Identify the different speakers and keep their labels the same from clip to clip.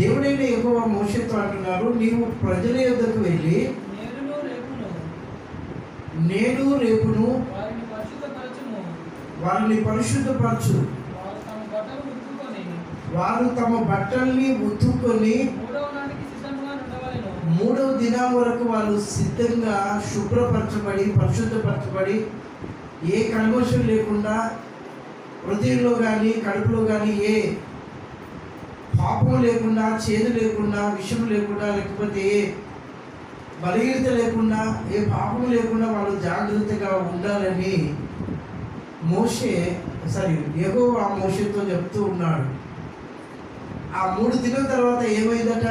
Speaker 1: దేవుడైన ఎక్కువ మోషతో అంటున్నారు నీవు ప్రజల యొద్దకు వెళ్ళి
Speaker 2: నేడును రేపును.
Speaker 1: నేడు రేపును
Speaker 2: వారిని
Speaker 1: పరిశుద్ధపరచు.
Speaker 2: వారు తమ
Speaker 1: బట్టల్ని
Speaker 2: ఉండవలెను.
Speaker 1: మూడవ దినం వరకు వాళ్ళు సిద్ధంగా శుభ్రపరచబడి పరిశుద్ధపరచబడి ఏ కల్మషం లేకుండా హృదయంలో కానీ కడుపులో కానీ ఏ పాపం లేకుండా చేదు లేకుండా విషయం లేకుండా లేకపోతే బలహీనత లేకుండా ఏ పాపం లేకుండా వాళ్ళు జాగ్రత్తగా ఉండాలని మోషే సారీ ఎగో ఆ మోషతో చెప్తూ ఉన్నాడు. ఆ మూడు దినం తర్వాత ఏమైందట?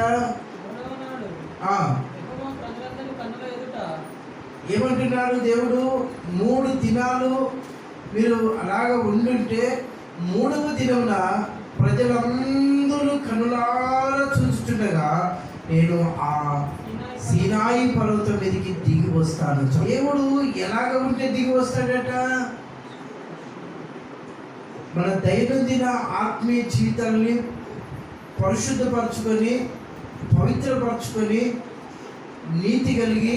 Speaker 1: ఏమంటున్నాడు దేవుడు? మూడు దినాలు మీరు అలాగ ఉండుంటే మూడవ దినమున ప్రజలందరూ కనులారా చూస్తుండగా నేను ఆ సినాయి పర్వతం మీదకి దిగి వస్తాను. దేవుడు ఎలాగ ఉంటే దిగి వస్తాడట? మన దైనందిన ఆత్మీయ జీవితాన్ని పరిశుద్ధపరచుకొని పవిత్రపరచుకొని నీతి కలిగి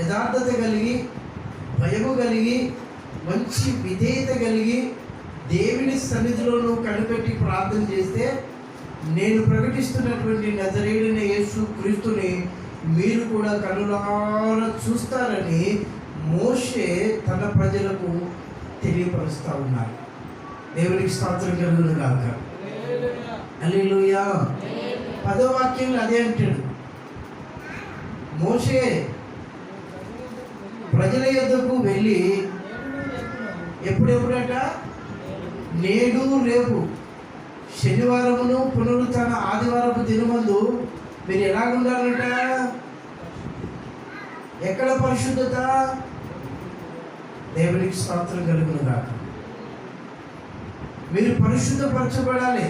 Speaker 1: యథార్థత కలిగి భయము కలిగి మంచి విధేయత కలిగి దేవుని సన్నిధిలో నువ్వు కనిపెట్టి ప్రార్థన చేస్తే నేను ప్రకటిస్తున్నటువంటి నజరేయుడైన యేసు క్రీస్తుని మీరు కూడా కనులారా చూస్తారని మోషే తన ప్రజలకు తెలియపరుస్తూ ఉన్నారు. దేవునికి స్తోత్రం కలుగును కాక
Speaker 2: హల్లెలూయా.
Speaker 1: పదో వాక్యంలో అదే అంటాడు. మోషే ప్రజల యొద్దకు వెళ్ళి ఎప్పుడెప్పుడట? నేడు రేపు. శనివారమును పునరుత్న ఆదివారపు దినమందు మీరు ఎలాగ ఉండాలంట? ఎక్కడ పరిశుద్ధత? దేవునికి స్తోత్రం కలుగును కాక మీరు పరిశుద్ధపరచబడాలి.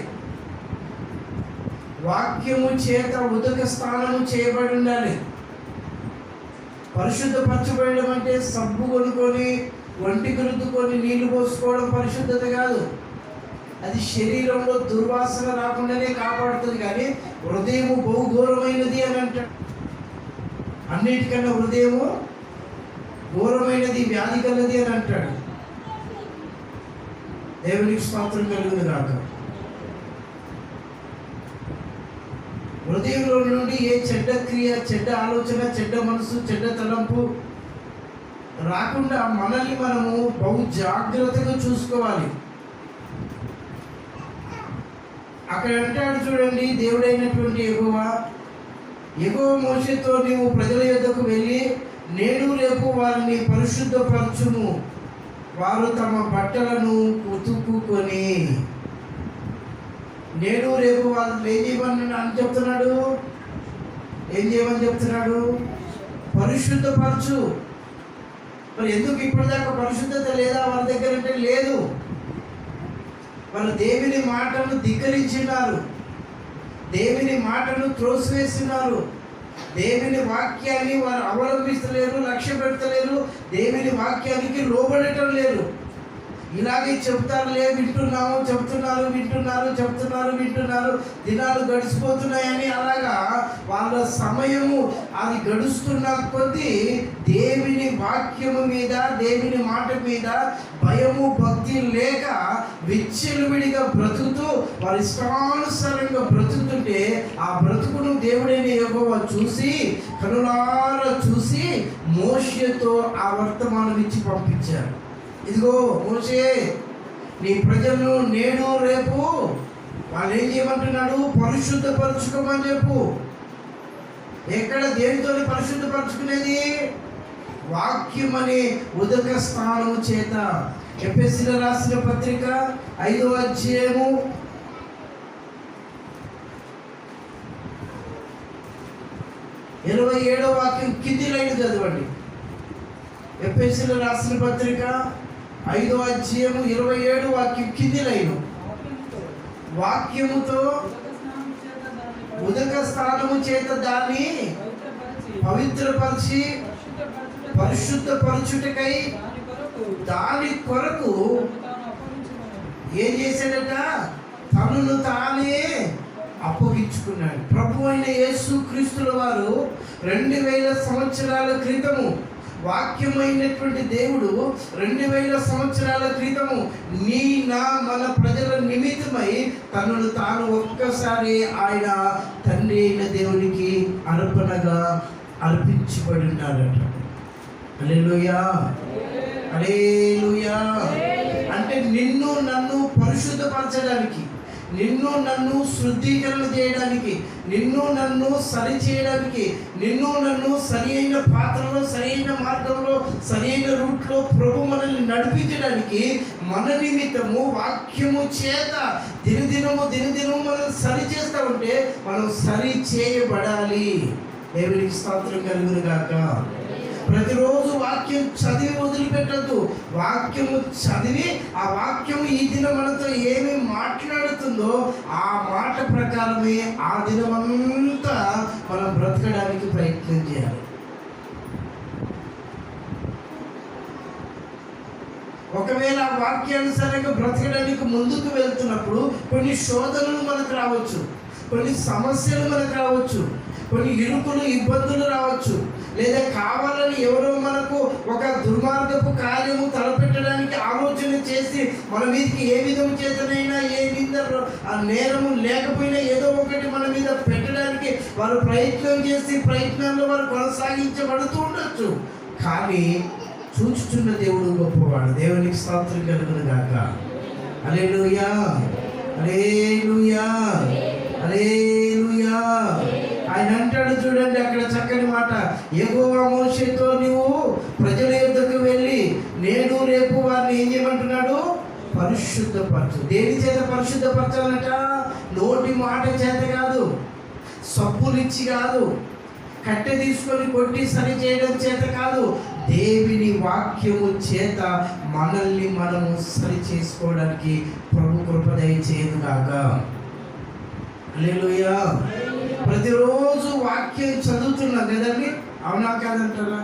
Speaker 1: వాక్యము చేత ఉదక స్థానము చేయబడి ఉండాలి. పరిశుద్ధపరచబడడం అంటే సబ్బు కొనుక్కొని ఒంటికి రుద్దుకొని నీళ్ళు పోసుకోవడం పరిశుద్ధత కాదు. అది శరీరంలో దుర్వాసన రాకుండానే కాపాడుతుంది కానీ హృదయము బహుఘోరమైనది అని అంటాడు. అన్నిటికన్నా హృదయము ఘోరమైనది వ్యాధి కలది అని అంటాడు. దేవునికి స్వాత్రం కలుగును కాక హృదయంలో నుండి ఏ చెడ్డ క్రియ చెడ్డ ఆలోచన చెడ్డ మనసు చెడ్డ తలంపు రాకుండా మనల్ని మనము బహు జాగ్రత్తగా చూసుకోవాలి. అక్కడ అంటాడు చూడండి దేవుడైనటువంటి ఎగువ ఎగువ మోసతో నీవు ప్రజల యొద్దకు వెళ్ళి నేడు రేపు వారిని పరిశుద్ధపరచుము వారు తమ బట్టలను ఉతుక్కుని నేడు రేపు వాళ్ళు ఏం చేయమని అని చెప్తున్నాడు? ఏం చేయమని చెప్తున్నాడు? పరిశుద్ధపరచు. మరి ఎందుకు ఇప్పటిదాకా పరిశుద్ధత లేదా? వాళ్ళ దగ్గర అంటే లేదు. వాళ్ళు దేవుని మాటను ధిక్కరించినారు. దేవుని మాటను త్రోసివేస్తున్నారు దేవుని వాక్యాన్ని వారు అవలంబిస్తలేరు లక్ష్య పెడతలేరు. దేవుని వాక్యానికి లోబడటం లేదు. ఇలాగే చెప్తారులే వింటున్నాము చెప్తున్నారు వింటున్నారు చెప్తున్నారు వింటున్నారు. దినాలు గడిచిపోతున్నాయని అలాగా వాళ్ళ సమయము అది గడుస్తున్న కొద్దీ వాక్యము మీద దేవుని మాట మీద భయము భక్తి లేక విచ్చలవిడిగా బ్రతుకుతూ వారి ఇష్టానుసారంగా బ్రతుకుతుంటే ఆ బ్రతుకును దేవుడైన యెహోవా చూసి కనులార చూసి మోషతో ఆ వర్తమానం ఇచ్చి పంపించారు. ఇదిగో మోషే నీ ప్రజలను నేను రేపు వాళ్ళు ఏం చేయమంటున్నాడు? పరిశుద్ధపరచుకోమని చెప్పు. ఎక్కడ దేనితో పరిశుద్ధపరచుకునేది? వాక్యం అనే ఉదక స్థానం చేత. ఎపిసిల రాసిన పత్రిక ఐదో అధ్యాయము. ఇరవై ఏడో వాక్యం కింది లైన్ చదవండి. ఎపిసిల రాసిన పత్రిక ఐదో అధ్యాయము ఇరవై ఏడు వాక్యం కింది లైను.
Speaker 2: వాక్యముతో ఉదక
Speaker 1: స్థానము చేత
Speaker 2: దాన్ని పవిత్రపరిచి పరిశుద్ధపరచుటకై దాని కొరకు
Speaker 1: ఏం చేశాడట? తనను తానే అప్పగించుకున్నాడు. ప్రభు అయిన యేసు క్రీస్తుల వారు రెండు వేల సంవత్సరాల క్రితము వాక్యమైనటువంటి దేవుడు రెండు వేల సంవత్సరాల క్రితము నీ నా మన ప్రజల నిమిత్తమై తనను తాను ఒక్కసారి ఆయన తండ్రి అయిన దేవునికి అర్పణగా అర్పించబడి ఉన్నాడట. అలెలుయా అలేలుయా అంటే నిన్ను నన్ను పరిశుద్ధపరచడానికి నిన్ను నన్ను శుద్ధీకరణ చేయడానికి నిన్ను నన్ను సరి చేయడానికి నిన్ను నన్ను సరి అయిన పాత్రలో సరైన మార్గంలో సరైన రూట్లో ప్రభు మనల్ని నడిపించడానికి మన నిమిత్తము వాక్యము చేత దినదినము దినదినము మనం సరి చేస్తా ఉంటే మనం సరి చేయబడాలి. దేవునికి స్తోత్రం కలుగురు కాక ప్రతిరోజు వాక్యం చదివి వదిలిపెట్టద్దు. వాక్యము చదివి ఆ వాక్యం ఈ దినం మనతో ఏమి మాట్లాడుతుందో ఆ మాట ప్రకారమే ఆ దినమంతా మనం బ్రతకడానికి ప్రయత్నం చేయాలి. ఒకవేళ ఆ వాక్యానుసారంగా బ్రతకడానికి ముందుకు వెళ్తున్నప్పుడు కొన్ని శోధనలు మనకు రావచ్చు. కొన్ని సమస్యలు మనకు రావచ్చు. కొన్ని ఇరుకులు ఇబ్బందులు రావచ్చు. లేదా కావాలని ఎవరో మనకు ఒక దుర్మార్గపు కార్యము తలపెట్టడానికి ఆలోచన చేసి మన మీదకి ఏ విధం చేతనైనా ఏ విధ ఆ నేరము లేకపోయినా ఏదో ఒకటి మన మీద పెట్టడానికి వారు ప్రయత్నం చేసి ప్రయత్నాల్లో వారు కొనసాగించబడుతూ ఉండొచ్చు. కానీ చూచుచున్న దేవుడు గొప్పవాడు. దేవునికి స్తోత్రం కలుగును గాక. అలేలుయా అలేలుయా అలేలుయా ఆయన అంటాడు చూడండి అక్కడ చక్కని మాట. ఎగోవా మోసతో నువ్వు ప్రజల యుద్ధకు వెళ్ళి నేను రేపు వారిని ఏం చేయమంటున్నాడు? పరిశుద్ధపరచు. దేని చేత పరిశుద్ధపరచాలట? నోటి మాట చేత కాదు సబ్బులిచ్చి కాదు కట్టె తీసుకొని కొట్టి సరి చేయడం చేత కాదు దేవుని వాక్యము చేత మనల్ని మనము సరి చేసుకోవడానికి ప్రభు కృప దయచేయదు కాక హల్లెలూయా. ప్రతిరోజు వాక్యం చదువుతున్నాం కదండి అవునా కాదంటారా?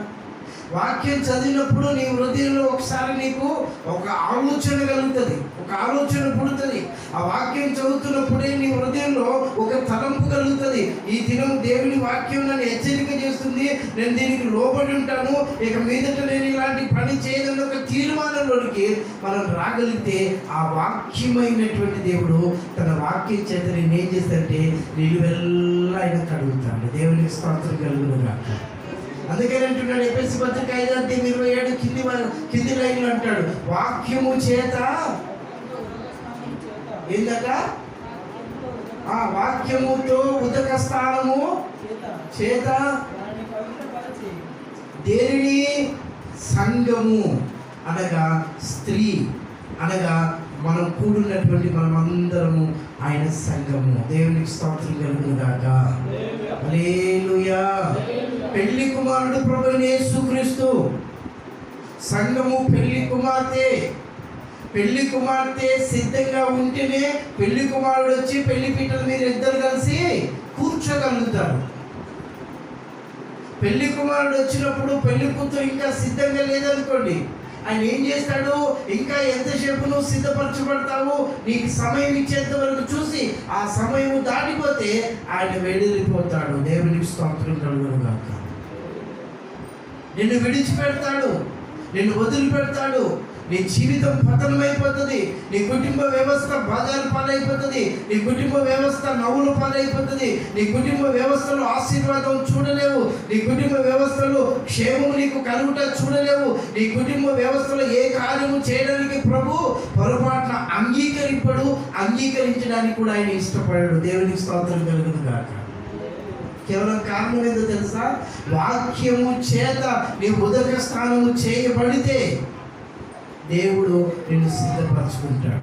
Speaker 1: వాక్యం చదివినప్పుడు నీ హృదయంలో ఒకసారి నీకు ఒక ఆలోచన కలుగుతుంది. ఒక ఆలోచన పుడుతుంది. ఆ వాక్యం చదువుతున్నప్పుడే నీ హృదయంలో ఒక తలంపు కలుగుతుంది. ఈ దినం దేవుని వాక్యం నన్ను హెచ్చరిక చేస్తుంది. నేను దీనికి లోబడి ఉంటాను. ఇక మీదట నేను ఇలాంటి పని చేయదని ఒక తీర్మానంలోనికి మనం రాగలిగితే ఆ వాక్యమైనటువంటి దేవుడు తన వాక్యం చేత నేను ఏం చేస్తాడంటే నిలువెల్లా ఆయన కడుగుతాడు. దేవునికి స్తోత్రం కలుగునుగా అందుకని అంటున్నాడు ఎపిసి పత్రిక ఐదు అంటే ఇరవై ఏడు కింది కింది లైన్లు అంటాడు వాక్యము చేత ఏందట ఆ వాక్యముతో ఉదక స్థానము చేత దేనిని? సంఘము. అనగా స్త్రీ. అనగా మనం కూడున్నటువంటి మనమందరము ఆయన సంఘము. దేవునికి స్తోత్రం కలుగునుగాక గాక. పెళ్ళి కుమారుడు ప్రభు యేసుక్రీస్తు సంఘము పెళ్ళి కుమార్తె. పెళ్ళి కుమార్తె సిద్ధంగా ఉంటేనే పెళ్ళి కుమారుడు వచ్చి పెళ్ళి పీటల మీద ఇద్దరు కలిసి కూర్చోగలుగుతారు. పెళ్ళి కుమారుడు వచ్చినప్పుడు పెళ్ళి కూతురు ఇంకా సిద్ధంగా లేదనుకోండి ఆయన ఏం చేస్తాడు? ఇంకా ఎంతసేపు నువ్వు సిద్ధపరచబడతావు? నీకు సమయం ఇచ్చేంత వరకు చూసి ఆ సమయం దాటిపోతే ఆయన వెళ్ళిపోతాడు దేవునికి స్తోత్రం కలుగును గాక. నిన్ను విడిచిపెడతాడు. నిన్ను వదిలిపెడతాడు. నీ జీవితం పతనమైపోతుంది. నీ కుటుంబ వ్యవస్థ బాధాలు పాలైపోతుంది. నీ కుటుంబ వ్యవస్థ నవ్వులు పాలైపోతుంది. నీ కుటుంబ వ్యవస్థలో ఆశీర్వాదం చూడలేవు. నీ కుటుంబ వ్యవస్థలో క్షేమం నీకు కలుగుట చూడలేవు. నీ కుటుంబ వ్యవస్థలో ఏ కార్యము చేయడానికి ప్రభు పొరపాటున అంగీకరింపడు అంగీకరించడానికి కూడా ఆయన ఇష్టపడాడు. దేవునికి స్తోత్రం కలుగును గాక. కేవలం కారణం ఏందో తెలుసా? వాక్యము చేత నీ ఉదక స్థానము చేయబడితే దేవుడు నిన్ను సిద్ధపరచుకుంటాడు.